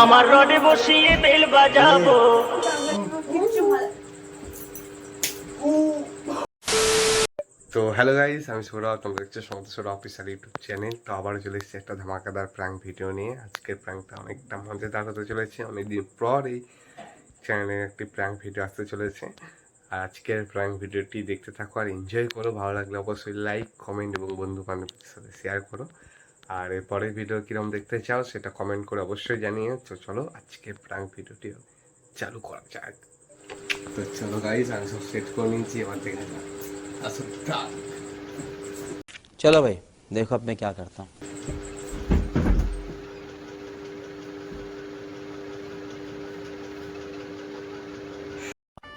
আমার রডে বসিয়ে বেল বাজাবো। তো হ্যালো গাইস আমি সৌরভ তোমরা দেখছ সমস্ত সৌরভ অফিসিয়াল ইউটিউব চ্যানেল তো আবার চলে এসেছি একটা ধামাকাদার প্র্যাঙ্ক ভিডিও নিয়ে। আজকের প্র্যাঙ্কটা অনেকটা মজাদার হতে চলেছে। অনেকদিন পর এই চ্যানেলে একটি প্র্যাঙ্ক ভিডিও আসতে চলেছে আর আজকের প্র্যাঙ্ক ভিডিওটি দেখতে থাকো আর এনজয় করো ভালো লাগলে অবশ্যই লাইক কমেন্ট এবং বন্ধু বান্ধবদের সাথে শেয়ার করো আর এর পরের ভিডিও কীরকম দেখতে চাও সেটা কমেন্ট করে অবশ্যই জানিয়ে তো চলো আজকের প্র্যাঙ্ক ভিডিওটি চালু করা যাক তো চলো গাইস আমি সব সেট করে নিয়েছি এবার দেখা যাক আসল প্র্যাঙ্ক चलो भाई देखो अब मैं क्या करता हूँ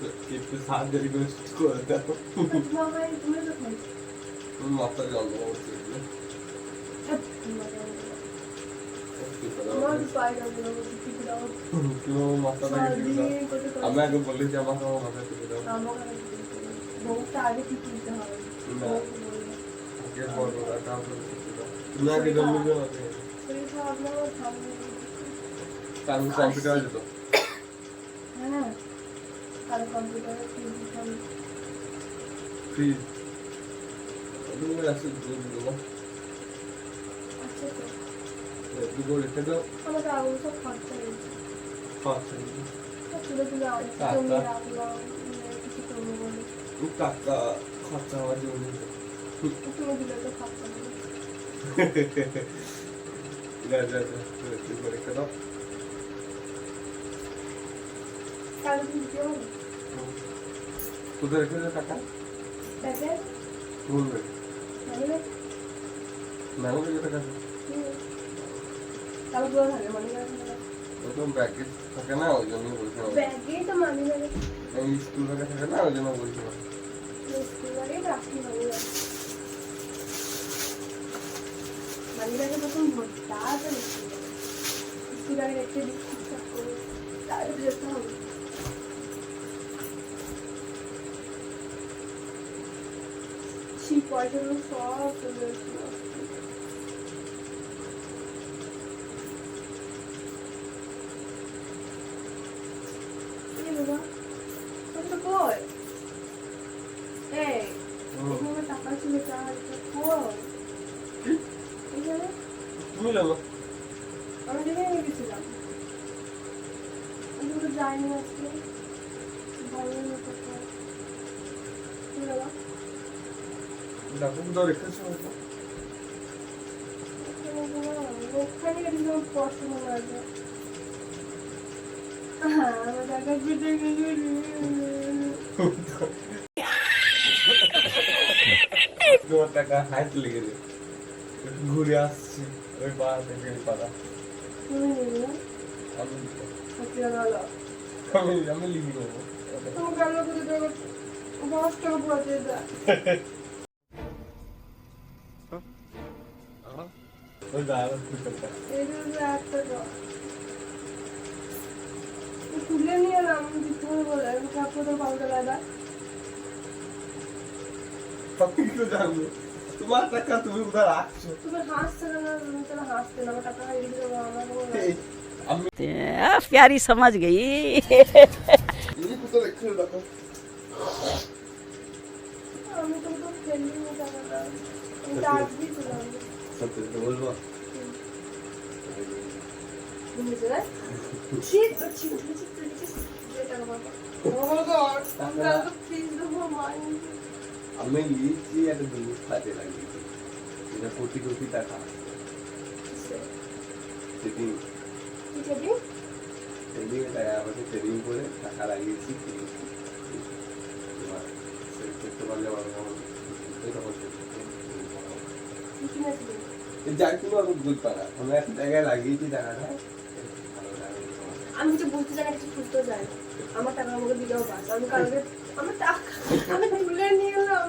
তুমি একটু সাহায্য রিকোয়েস্ট করে দাও বাবা তুমি তো খাইছো মাথা জল বলছে আমার পায়রা গুলো ঠিক দাও কেউ মাথাটাকে টিপে দাও সারাদিন করতে করতে আমি আগে বলেছি আমার আমার মাথা টিপে দাও আমাকে বউটা আগে ঠিক দিতে হবে না। বউকে বলব। আগে বলব তারপর টিপে দাও তুমি আগে জল নিবে শরীর খারাপ না হলে সামনে তার কম্পিউটার আছে তো হ্যাঁ আর কম্পিউটারে হবে ফ্রিজ তুমি আছে দুধ দেবো আচ্ছা তো। দুধ রেখে দাও। আমাকে আগুন সব খরচা হয়েছে তুলে তুলে আগে টাকা। জমিয়ে রাখলাম নিয়ে কিছু করব বলে। টাকা খরচা হওয়ার জন্য। তুমি দিলে তো খরচা যা যা যা রেখে দাও। কাল দিতে রেখে দাও টাকা? বলবে। ম্যাম রেখে টাকা তাহলে পুরো থাকে ওরকম ব্যাগে থাকে না ওই জন্যই বলছিলাম ব্যাগেই তো মানি ব্যাগে স্কুল ব্যাগে থাকে না ওই জন্য বলছিলাম স্কুল ব্যাগেই রাখি মানি মানি ব্যাগে তখন ভর্তা আছে স্কুল ব্যাগে। রেখে দিই ঠিকঠাক যেতে হবে সেই পয়সাগুলো সব চলে এসেছিল এই বাবা কত কই এই এখানে টাকা ছিল চার হাজার কই? এখানে তুমি লেবো আমি দেখে গেছিলাম। আমি তো যাইনি আজকে। তোমার টাকা হাইট ঘুরে আসছি ওই পাড়া থেকে পাড়া আমি লিখে দেবো তোমাকে আমরা দশ টাকা পড়াতে দেয় ওই দাঁড়া টাকা এই যে যে একটা টাকা তুলে নিয়ে এলাম দিতে হবে বলে আমি কাপড় তো পাল্টে লাগা সবই তো জানবো তোমার টাকা তুমি কোথায় রাখছো তুমি হাসছে না তুমি তো হাসতে না আমার টাকা হারিয়ে দেবো আমার কোনো এই, আমি प्यारी समझ गई তুমি বলব আমি লিখছি একটা দুধ কাজে লাগিয়েছি এটা কোটি টাকা ট্রেডিং ট্রেডিং এটা আমাকে ট্রেডিং করে টাকা লাগিয়েছি করতে পারলে আমার যার কোনো পারা জায়গায় লাগিয়েছি টাকাটা আমি কিছু বুঝতে চাই না কিছু বুঝতেও চাই আমার টাকা আমাকে দিলেও আমি কালকে আমার টাকা আমি তুলে নিয়ে এলাম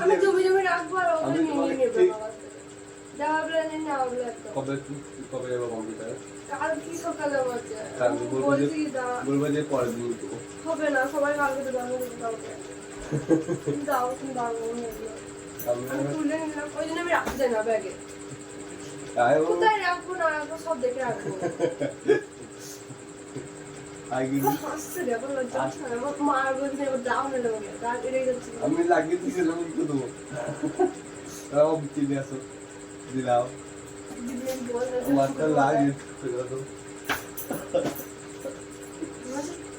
আমি জমি জমি রাখব আর নিয়ে নেব কবে কবে যাব কম্পিউটার কাল কি সকালে বলব যে পরের দিন হবে না সবাই কালকে দাও দাও ওই জন্য আমি রাখতে চাই না ব্যাগে কোথায় রাখব না রাখব সব দেখে রাখব লাগিয়ে দিয়েছিলাম কি দেবো তাও চিনে আসো দিলাম দিদি আমি বলতে মাথা লাগিয়ে দাও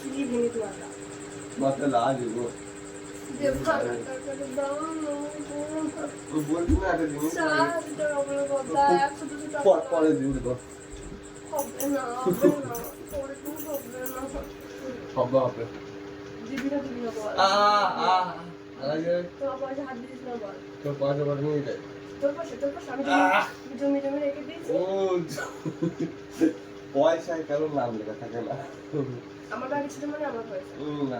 কি ভেঙে তোমার মাথা লাগিয়ে গো পর- পরে দিব দেবো হবে হবে না পরে তুমি হবে না হবে হবে দিবি না দিবি না বল আ আ আগে তোমার পয়সা হাত দিস না বল তোর পয়সা পাঠানো নিয়ে যায় তোর পয়সা তোর পয়সা আমি জমি- আহ! আমি জমি জমি রেখে দিয়েছি ও পয়সায় কারও নাম লেখা থাকে না আমার ছিল মানে আমার পয়সা না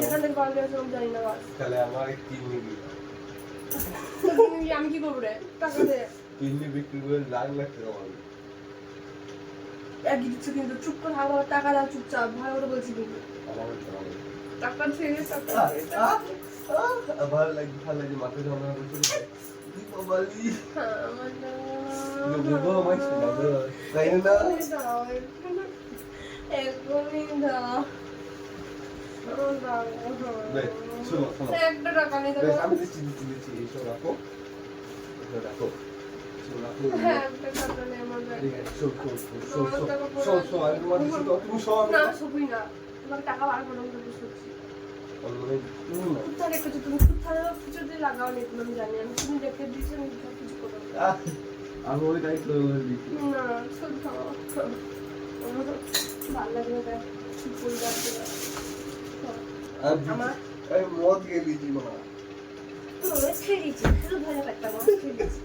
যেখান থেকে কালকে আসবে জানি না বাস। তাহলে আমার কিডনি তো আমি কি করব রে? টাকা দে। কিডনি বিক্রি করে লাখ লাখ টাকা পাবে। একই দিচ্ছ কিন্তু চুপ করে ভালো টাকা দাও চুপচাপ ভালো করে বলছি কিন্তু। টাকা টাকা ছেড়ে টাকা ভালো লাগে ভালো লাগে মাথা যন্ত্রণা করছে। দীপাবলি। আমার দেবো আমার শোনাবো তাই না? আমি দিচ্ছি দিচ্ছি দিচ্ছি এইসব রাখো রাখো আমি ওই দিচ্ছি না ভালো লাগে না দেখ পরিবার দিয়ে। আর দিচ্ছি- আমার আমি মদ খেয়ে দিচ্ছি মা মদ খেয়ে দিয়েছি খুব ভালো মদ খেয়ে দিয়েছি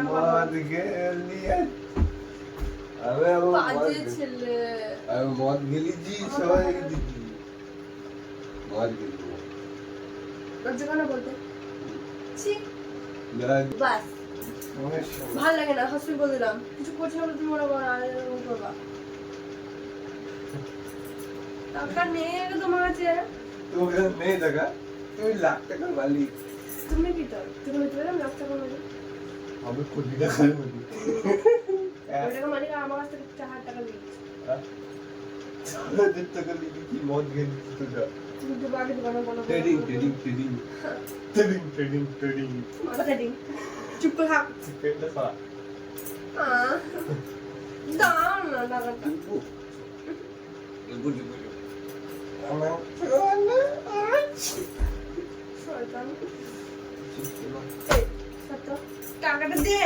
আমার মদ খেয়ে আমি মদ আমি মদ সবাই মদ গেলি লাগে না হসপিটাল দিলাম কিছু করছি না তুমি মনে করো আর করবা। টাকা নেই আগে তোমার কাছে তোমার কাছে নেই টাকা তুমি লাখ টাকার মালিক তুমি কি তো তুমি নিতে পারলাম লাখ টাকা মালিক আমি কোটি টাকার মালিক ওই টাকা মালিক আর আমার কাছ থেকে চার হাজার টাকা দিয়ে দিচ্ছে। হাজার টাকা লিখে কি মদ খেয়ে দিচ্ছি তোরা তুমি তো বাকি দোকানে বলো trading trading trading trading trading trading মাথা ট্রেডিং চুপ করে থাক পেটটা সারা আহ, দাও না টাকাটা আমার শয়তান এই, সত্য, টাকাটা দে।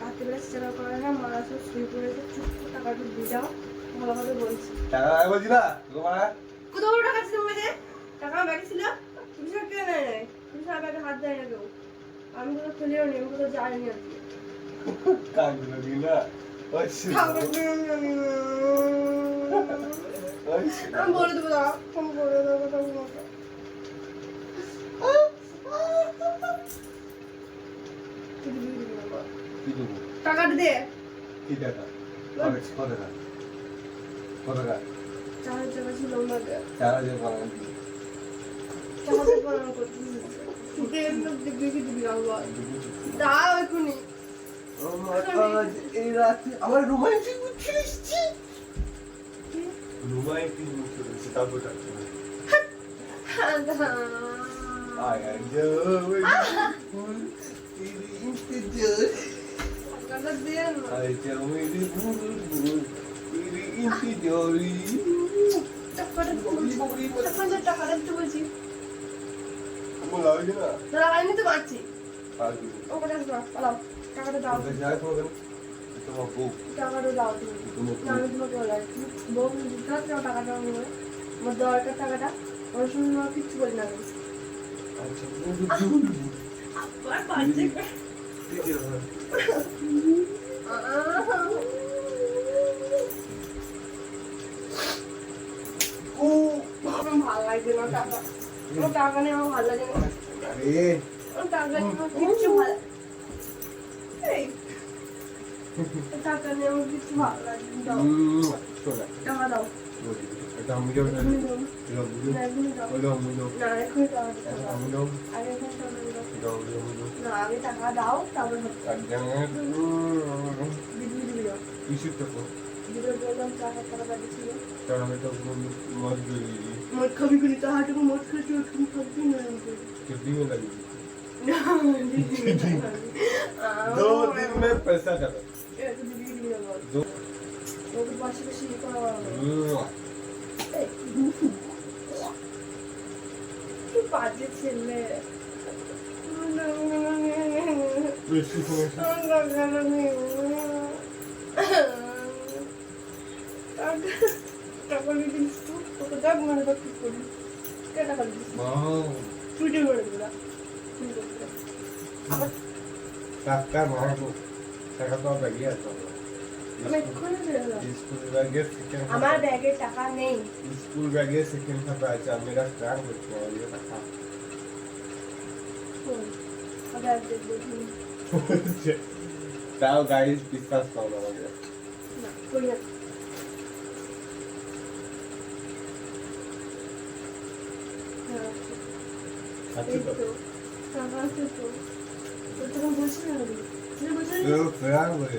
রাতে বেলা করে না মা আসো শুয়ে পড়েছে। চুপ করে টাকাটা দিয়ে যাও ভালোভাবে বলছি। টাকা বলছি না তোমার কোথাও টাকা ছিল মাঝে টাকা ব্যাগে ছিল? তুমি সব কেউ নেয় নাই। তুমি সব ব্যাগে হাত দেয় না কেউ। আমি কোথাও খুলেও নি আমি কোথাও যাইনি কাঁদলো কি জানি না। ওই বলে দেবো দাঁড়া ফোন করে দেবো তোমাকে দে কি টাকা কত টাকা কত টাকা ছিল আমাকে চার হাজার বানান দিবি কি দিবি আবার দাও এখনই আমার রোমান্টিক দুবাই কি বুঝতে পেরেছি তারপর যাচ্ছে না আয় আয় যাবে আয়। যাবে ইন্টি জরি টাকাটা তো পাচ্ছি টাকাটা দাও। তোমার বউ। টাকাটা দাও তুমি। না আমি তোমাকে বলাই বউ দিতে টাকাটা টাকাটা আমি বলে। আমার দরকার টাকাটা ওর সঙ্গে আমার কিচ্ছু বলি না আচ্ছা আবার পাচ্ছি ও ভালো লাগছে না টাকা। টাকা নেই আমার ভালো লাগে না। টাকা কিচ্ছু ভালো 닭가슴 김치 말라준다. 음, 좋아. 나가다. 뭐지? 일단 무료 나. 이거 무료. 나 이거 무료. 나 이거 나 무료. 아니 괜찮은데. 이거 무료. 나 아기 다가다. 다음에 안녕. 음. 비비비요. 이슈 때고. 비비비요. 자가 따라가 주세요. 자가 또 뭐지? 뭐 कभी कभी तो हाथ को मोट करके उठन पड़ती नहीं है कितनी में लगी दो दिन में पैसा खत्म কি বাজে ছেলে টাকা দিস তো তোকে দেখ মনে কর ঠিক করি কে টাকা দিস করে দিলা টাকা মারবো টাকা তো ব্যাগে আছে আমি এক্ষুনি চলে গেলাম স্কুল ব্যাগে সেকেন্ড আমার ব্যাগে টাকা নেই স্কুল ব্যাগে সেকেন্ড খাতা আছে আর মেরা প্ল্যান করতে হবে ये টাকা আবার দেখব তাও গাইস বিশ্বাস করো আমাকে না করি না হ্যাঁ আছে এই তো তো টাকা আছে তো তোর তখন বলছি না তুই বলছিস তো প্ল্যান করে